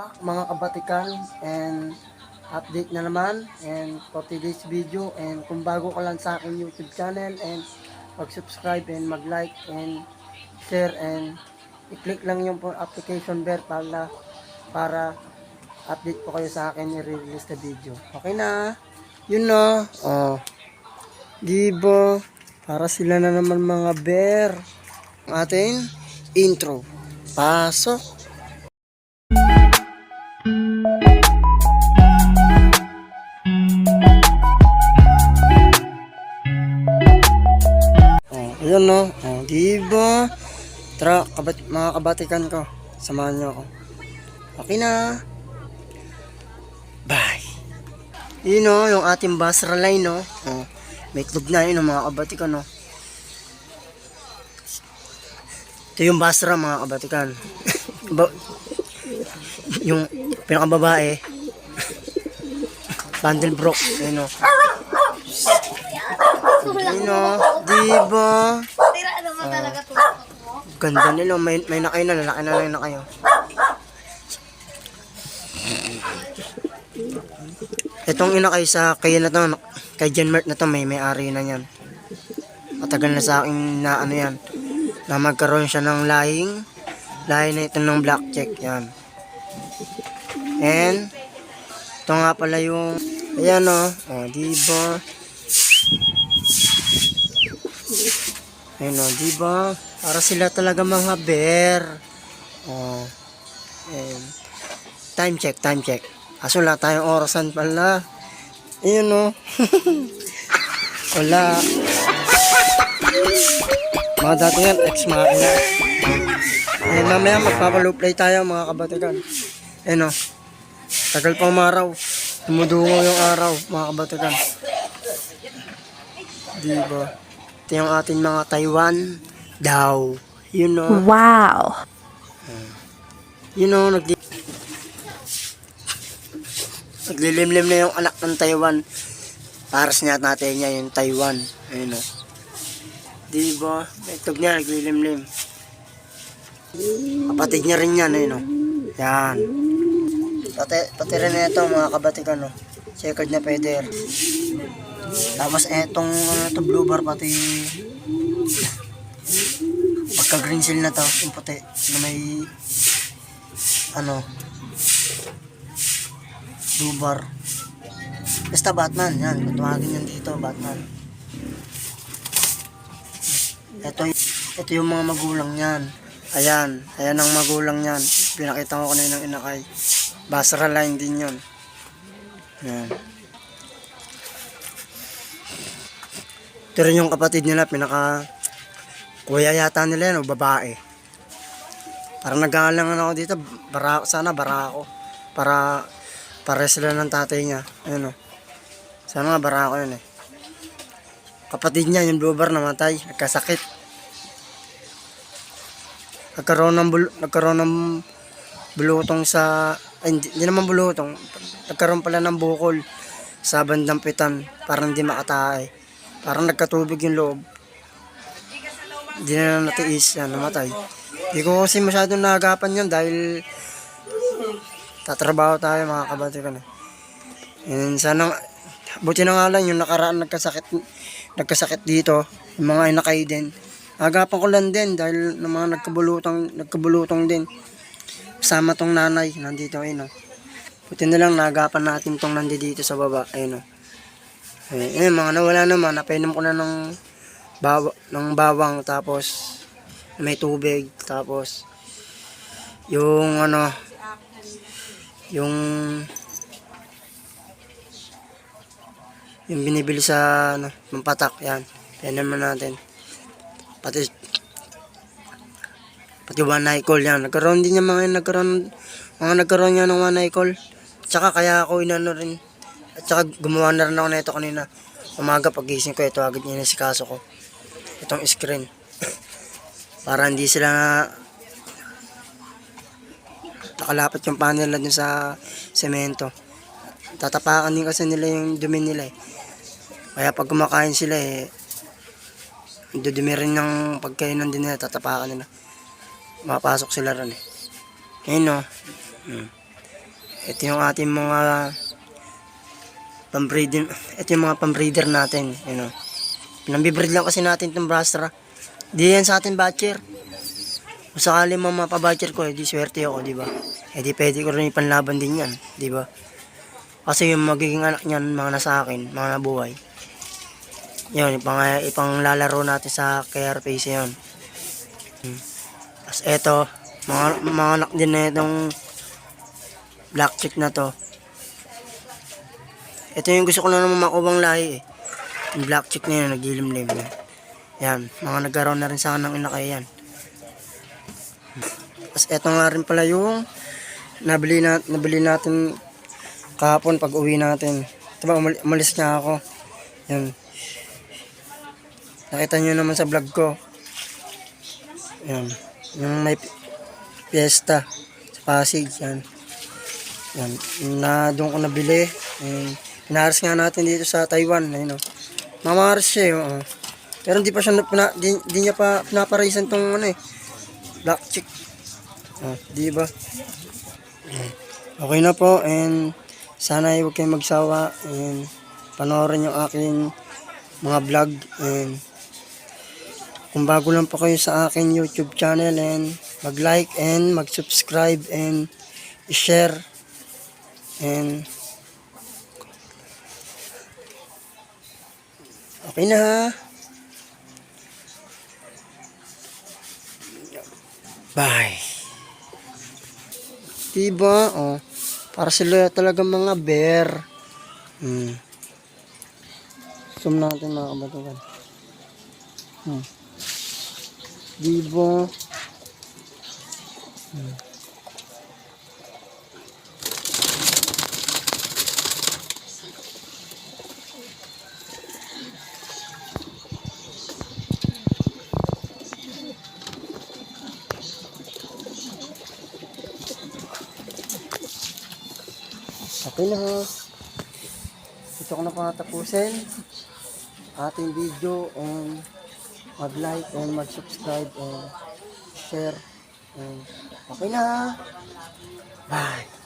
back mga kabatikan and update na naman and for today's video and kung bago ka lang sa aking YouTube channel and mag-subscribe and mag-like and share and i-click lang yung application bell para para update po kayo sa akin i-release na video. Okay na. Yun na. Oh. Diba? Para sila na naman mga bear. Ang ating intro. Pasok. Ayun no. Oh, diba? Tara, kabat mga kabatikan ko. Samahan niyo ako. Okay na. Bye. Yun no, yung ating Basra line no. Oh, may itlog na yun no, mga kabatikan no. Ito yung Basra mga kabatikan. ba- yung pinakababae. Bundle brook. Ayun no. Ayun no. Diba? Tira naman talaga tutok mo. Ganda nila. May, may nakay na. Lalaki na lang na kayo. Itong inakay sa kaya na to, kay Jan Mert na to, may may-ari na yan. Matagal na sa akin na ano yan, na magkaroon siya ng lahing, lahi na ito ng black check, yan. And, ito nga pala yung, ayan o, oh, diba? Ayun o, diba? Para sila talaga mga bear. Oh. And, time check, time check. Kaso wala tayong orasan pala. Ayun o. wala. Mga dati yan, ex machina. Eh, mamaya magpapalow play tayo mga kabatikan. Ayun o. Tagal pang maraw. Dumudungo yung araw, mga kabatikan. Diba? Ito yung ating mga Taiwan daw. You know. Wow. You know, nagli naglilimlim na yung anak ng Taiwan. Paras niya natin niya yung Taiwan. Ayun o. Di ba? Itog niya, naglilimlim. Kapatid niya rin yan, ayun o. Yan. Pati, pati rin na ito, mga kabatikan o. Checkered na feather. Tapos etong ano to blue bar pati pagka green seal na to, yung puti na may ano blue bar. Basta Batman, yan. Kung tumawagin yan dito, Batman. Ito, ito yung mga magulang yan. Ayan, ayan ang magulang yan. Pinakita ko kanina ng inakay. Basra line din yun. Yan. Ito rin yung kapatid nila, pinaka kuya yata nila yan, o babae. Parang nag-aalangan ako dito, bara, sana bara ako. Para, para sila ng tatay niya. Ayun o. Sana nga bara ako yun eh. Kapatid niya, yung blue bar namatay, nagkasakit. Nagkaroon ng, bul- nagkaroon ng bulutong sa, ay, hindi, hindi naman bulutong. Nagkaroon pala ng bukol sa bandang pitan, parang hindi makatae. Parang nagkatubig yung loob. Hindi na natiis yan, namatay. Hindi ko kasi masyadong nahagapan yan dahil tatrabaho tayo mga kabatikan. eh. And sana, buti na nga lang yung nakaraan nagkasakit, nagkasakit dito, yung mga inakay din. Agapan ko lang din dahil ng mga nagkabulutong, nagkabulutong din. Kasama tong nanay, nandito ayun oh. Buti na lang nagapan natin tong nandito dito sa baba, ayun oh. Eh, eh, mga nawala naman, napainom ko na ng, bawa, ng bawang, tapos may tubig, tapos yung ano, yung yung binibili sa ano, mampatak, yan. Yan naman natin. Pati pati one night call yan. Nagkaroon din yung mga nagkaroon mga nagkaroon yan ng one night call. Tsaka kaya ako inano rin. At saka gumawa na rin ako na ito kanina. Umaga pagising ko ito agad niya si kaso ko. Itong screen. Para hindi sila na nakalapat yung panel na sa semento. Tatapakan din kasi nila yung dumi nila eh. Kaya pag kumakain sila eh, dudumi rin ng pagkainan din nila, tatapakan nila. Mapasok sila ron eh. Ayun no. Hmm. ito yung ating mga pambreeder, ito yung mga pambreeder natin, you know. Pinambibreed lang kasi natin itong Brastra. Di yan sa atin batcher. Kung sakali mga mapabatcher ko, eh, di swerte ako, di ba? Eh di pwede ko rin ipanlaban din yan, di ba? Kasi yung magiging anak niyan, mga nasa akin, mga nabuhay. Yun, ipang, ipang lalaro natin sa KR Pace yun. Hmm. Tapos eto, mga, mga anak din na itong black chick na to. Ito yung gusto ko na naman makubang lahi eh. Yung black chick na yun, nagilimlim yan. Yan, mga nagkaroon na rin sa akin ng inakay yan. Tapos eto nga rin pala yung nabili, na, nabili natin kahapon pag uwi natin. Diba, umali- umalis nga ako. Yan. Nakita nyo naman sa vlog ko. Yan. Yung may fiesta sa Pasig. Yan. Yan. Na doon ko nabili. Yan. Pinaharas nga natin dito sa Taiwan. Ayun, oh. Mamaharas siya. eh, oo. Pero hindi pa siya, na- di, di niya pa pinaparisan tong ano eh. Black chick. Oh, di ba? Okay na po and sana ay huwag kayong magsawa and panoorin yung aking mga vlog and kung bago lang po kayo sa aking YouTube channel and mag-like and mag-subscribe and share and okay na ha bye diba oh para sila talaga mga bear hmm. zoom natin mga kabatukan hmm. Diba? Hmm. Ha. Ito ko na patapusin ating video and mag-like and mag-subscribe and share. And okay na. Bye.